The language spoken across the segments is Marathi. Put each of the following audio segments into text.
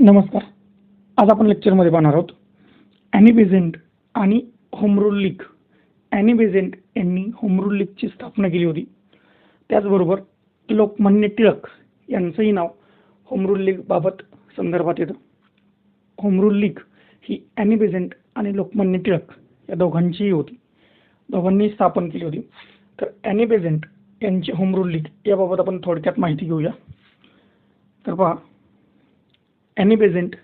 नमस्कार. आज आपण लेक्चरमध्ये पाहणार आहोत. ॲनी बेझेंट आणि होमरूल लीग ॲनी बेझेंट यांनी होमरूल लीगची स्थापना केली होती. त्याचबरोबर लोकमान्य टिळक यांचंही नाव होमरूल लीगबाबत संदर्भात येतं. होमरूल लीग ही ॲनी बेझेंट आणि लोकमान्य टिळक या दोघांचीही होती. दोघांनी स्थापन केली होती. तर ॲनी बेझेंट यांची होमरूल लीग याबाबत आपण थोडक्यात माहिती घेऊया. तर पहा ॲनी बेझेंट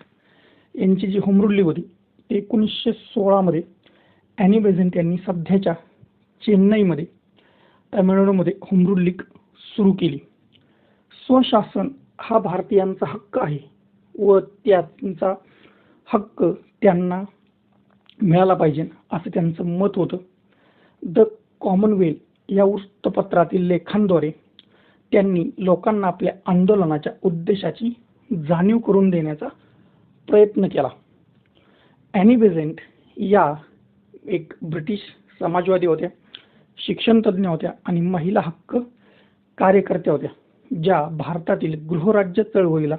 यांची जी होमरूल लीग होती ते एकोणीसशे सोळामध्ये ॲनी बेझेंट यांनी सध्याच्या चेन्नईमध्ये तामिळनाडूमध्ये होमरूल लीग सुरू केली. स्वशासन हा भारतीयांचा हक्क आहे व त्यांचा हक्क त्यांना मिळाला पाहिजे असं त्यांचं मत होतं. द कॉमनवेल्थ या वृत्तपत्रातील लेखांद्वारे त्यांनी लोकांना आपल्या आंदोलनाच्या उद्देशाची जाणीव करून देण्याचा प्रयत्न केला. ॲनी बेझेंट या एक ब्रिटिश समाजवादी होत्या शिक्षणतज्ज्ञ होत्या आणि महिला हक्क कार्यकर्त्या होत्या ज्या भारतातील गृहराज्य चळवळीला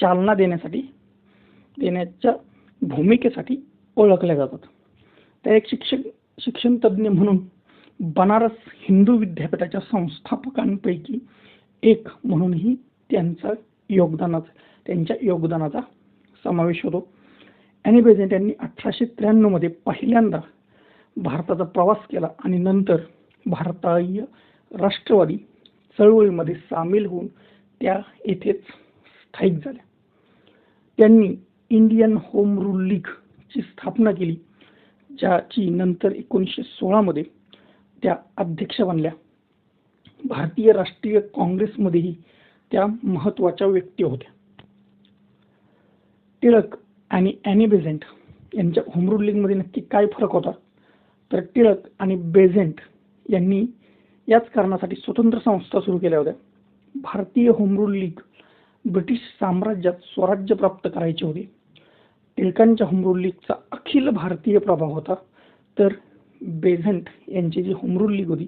चालना देण्यासाठी देण्याच्या भूमिकेसाठी ओळखल्या जातात. त्या एक शिक्षक शिक्षणतज्ज्ञ म्हणून बनारस हिंदू विद्यापीठाच्या संस्थापकांपैकी एक म्हणूनही त्यांचा योगदानाचा त्यांच्या योगदानाचा समावेश होतो. ॲनी बेझेंट यांनी अठराशे त्र्याण्णवमध्ये पहिल्यांदा भारताचा प्रवास केला आणि नंतर भारतीय राष्ट्रवादी चळवळीमध्ये सामील होऊन त्या येथेच स्थायिक झाल्या. त्यांनी इंडियन होम रूल लीगची स्थापना केली ज्याची नंतर एकोणीसशे सोळामध्ये त्या अध्यक्ष बनल्या. भारतीय राष्ट्रीय काँग्रेसमध्येही त्या महत्त्वाच्या व्यक्ती होत्या. टिळक आणि अॅनी बेझेंट यांच्या होमरूल लीगमध्ये नक्की काय फरक होता? तर टिळक आणि बेझेंट यांनी याच कारणासाठी स्वतंत्र संस्था सुरू केल्या होत्या. भारतीय होमरूल लीग ब्रिटिश साम्राज्यात स्वराज्य प्राप्त करायचे होते. टिळकांच्या होमरूल लीगचा अखिल भारतीय प्रभाव होता. तर बेझंट यांची जी होमरूल लीग होती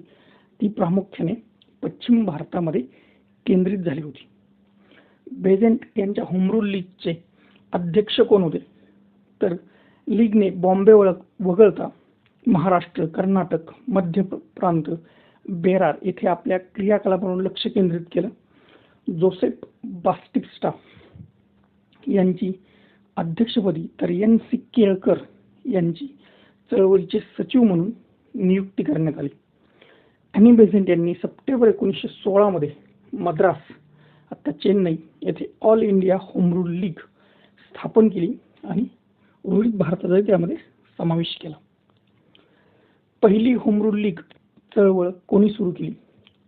ती प्रामुख्याने पश्चिम भारतामध्ये केंद्रित झाली होती. बेझंट यांच्या होमरूल लीगचे अध्यक्ष कोण होते? तर लीगने बॉम्बे ओळख वगळता महाराष्ट्र कर्नाटक मध्य प्रांत बेरार येथे आपल्या क्रियाकलापांवर लक्ष केंद्रित केलं. जोसेफ बास्टिस्टा यांची अध्यक्षपदी तर एन सी केळकर यांची चळवळीचे सचिव म्हणून नियुक्ती करण्यात आली. ॲनी बेझेंट यांनी सप्टेंबर एकोणीसशे सोळामध्ये मद्रास आता चेन्नई येथे all India home rule league स्थापन केली आणि उर्वरित भारताचा त्यामध्ये समावेश केला. पहिली होम रूल लीग चळवळ कोणी सुरू केली?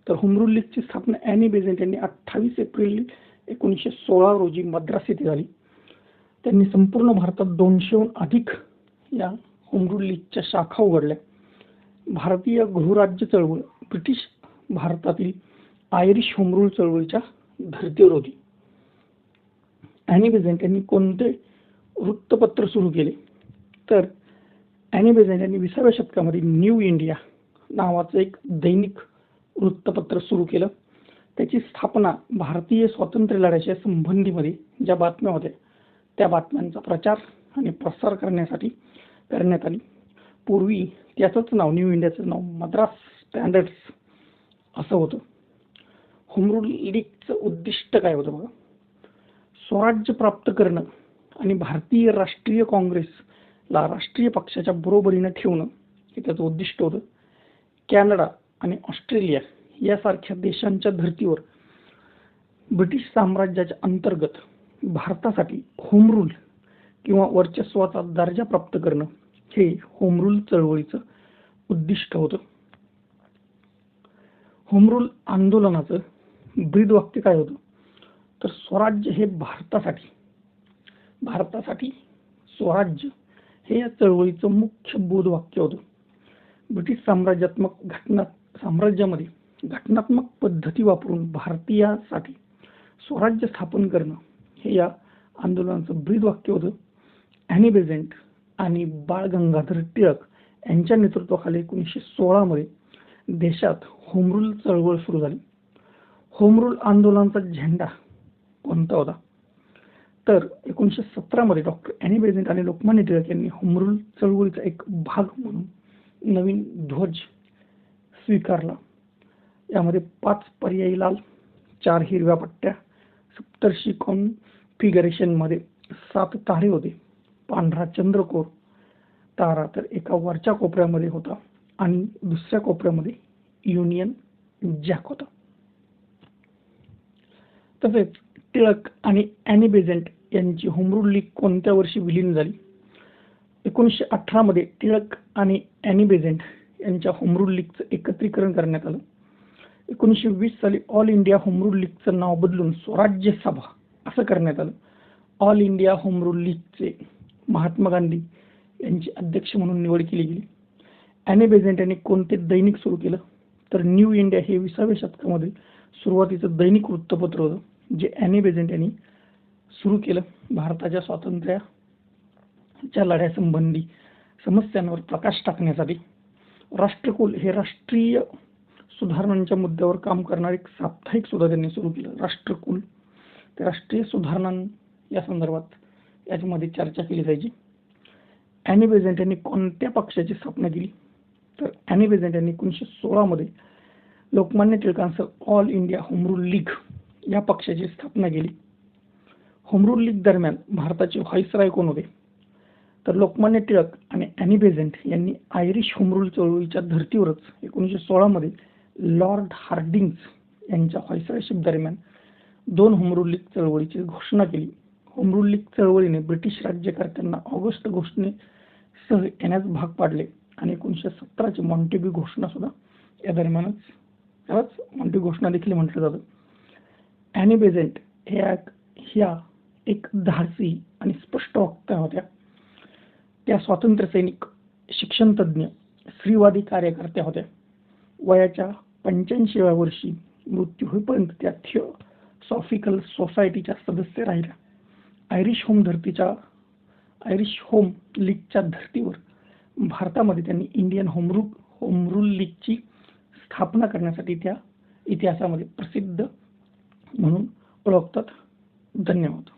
तर होम रूल लीगची स्थापना ॲनी बेझेंट यांनी अठ्ठावीस एप्रिल एकोणीसशे सोळा रोजी मद्रास येथे झाली. त्यांनी संपूर्ण भारतात दोनशेहून अधिक या होमरूल लीगच्या शाखा उघडल्या. भारतीय गृहराज्य चळवळ ब्रिटिश भारतातील आयरिश होमरूल चळवळीच्या धर्तीवर होती. अॅनी बेझेंट यांनी कोणते वृत्तपत्र सुरू केले? तर अॅनी बेझेंट यांनी विसाव्या शतकामध्ये न्यू इंडिया नावाचं एक दैनिक वृत्तपत्र सुरू केलं. त्याची स्थापना भारतीय स्वातंत्र्य लढ्याच्या संबंधीमध्ये ज्या बातम्या होत्या त्या बातम्यांचा प्रचार आणि प्रसार करण्यासाठी करण्यात आली. पूर्वी त्याचंच नाव न्यू इंडियाचं नाव मद्रास स्टँडर्ड्स असं होतं. होमरूल लीगचं उद्दिष्ट काय होतं बघा? स्वराज्य प्राप्त करणं आणि भारतीय राष्ट्रीय काँग्रेसला राष्ट्रीय पक्षाच्या बरोबरीनं ठेवणं हे त्याचं उद्दिष्ट होतं. कॅनडा आणि ऑस्ट्रेलिया यासारख्या देशांच्या धर्तीवर ब्रिटिश साम्राज्याच्या अंतर्गत भारतासाठी होमरूल किंवा वर्चस्वाचा दर्जा प्राप्त करणं हे होमरूल चळवळीचं उद्दिष्ट होतं. होमरूल आंदोलनाचं ब्रीद वाक्य काय होतं? तर स्वराज्य हे भारतासाठी भारतासाठी स्वराज्य हे या चळवळीचं मुख्य बोधवाक्य होतं. ब्रिटिश साम्राज्यात्मक घटना साम्राज्यामध्ये घटनात्मक पद्धती वापरून भारतीयासाठी स्वराज्य स्थापन करणं हे या आंदोलनाचं ब्रीद वाक्य होतं. ॲनी बेझेंट आणि बाळ गंगाधर टिळक यांच्या नेतृत्वाखाली एकोणीसशे सोळामध्ये देशात होमरूल चळवळ सुरू झाली. होमरूल आंदोलनाचा झेंडा कोणता होता? तर एकोणीसशे सतरामध्ये डॉक्टर एनी बेझंट आणि लोकमान्य टिळक यांनी होमरूल चळवळीचा एक भाग म्हणून नवीन ध्वज स्वीकारला. यामध्ये पाच पर्यायी लाल चार हिरव्या पट्ट्या सप्तर्षी कॉन्फिगरेशनमध्ये सात तारे होते पांढरा चंद्रकोर तारा तर एका वरच्या कोपऱ्यामध्ये होता आणि दुसऱ्या कोपऱ्यामध्ये युनियन जॅक होता. तसेच टिळक आणि ॲनी बेझंट यांची होमरूल लीग कोणत्या वर्षी विलीन झाली? एकोणीसशे अठरामध्ये टिळक आणि ॲनी बेझंट यांच्या होमरूल लीगचं एकत्रीकरण करण्यात आलं. एकोणीसशे वीस साली ऑल इंडिया होमरूल लीगचं नाव बदलून स्वराज्य सभा असं करण्यात आलं. ऑल इंडिया होमरूल लीगचे महात्मा गांधी यांची अध्यक्ष म्हणून निवड केली गेली. ॲने बेझंट यांनी कोणते दैनिक सुरू केलं? तर न्यू इंडिया हे विसाव्या शतकामध्ये सुरुवातीचं दैनिक वृत्तपत्र होतं. जे ॲनी बेझंट यांनी सुरू केलं भारताच्या स्वातंत्र्याच्या लढ्यासंबंधी समस्यांवर प्रकाश टाकण्यासाठी. राष्ट्रकुल हे राष्ट्रीय सुधारणांच्या मुद्द्यावर काम करणारे एक साप्ताहिक सुद्धा त्यांनी सुरू केलं. राष्ट्रकुल ते राष्ट्रीय सुधारणां या संदर्भात याच्यामध्ये चर्चा केली जायची. ॲनी बेझंट यांनी कोणत्या पक्षाची स्थापना केली? तर ॲनी बेझंट यांनी एकोणीसशे सोळामध्ये Lokmanya टिळकांसह all India home rule league या पक्षाची स्थापना केली. होमरूल लीग दरम्यान भारताचे व्हाईसराय कोण होते? तर लोकमान्य टिळक आणि अॅनी बेझंट यांनी आयरिश होमरूल चळवळीच्या धर्तीवरच एकोणीसशे सोळामध्ये लॉर्ड हार्डिंग्स यांच्या व्हाईसरायशिप दरम्यान दोन होमरूल लीग चळवळीची घोषणा केली. होमरूल लीग चळवळीने ब्रिटिश राज्यकर्त्यांना ऑगस्ट घोषणेसह येण्यास भाग पाडले आणि एकोणीसशे सतराची मॉन्टेबी घोषणा सुद्धा या दरम्यानच त्यालाच मॉन्टेबी घोषणा देखील म्हटलं जातं. ॲनी बेझेंट ह्या ह्या एक धाडसी आणि स्पष्ट वक्त्या होत्या. त्या स्वातंत्र्य सैनिक शिक्षणतज्ज्ञ स्त्रीवादी कार्यकर्त्या होत्या. वयाच्या पंच्याऐंशीव्या वर्षी मृत्यू होईपर्यंत त्या थिओसॉफिकल सोसायटीच्या सदस्य राहिल्या. आयरिश होम धर्तीच्या आयरिश होम लीगच्या धर्तीवर भारतामध्ये त्यांनी इंडियन होमरू होमरूल लीगची स्थापना करण्यासाठी त्या इतिहासामध्ये प्रसिद्ध म्हणून ओळखतात. धन्यवाद.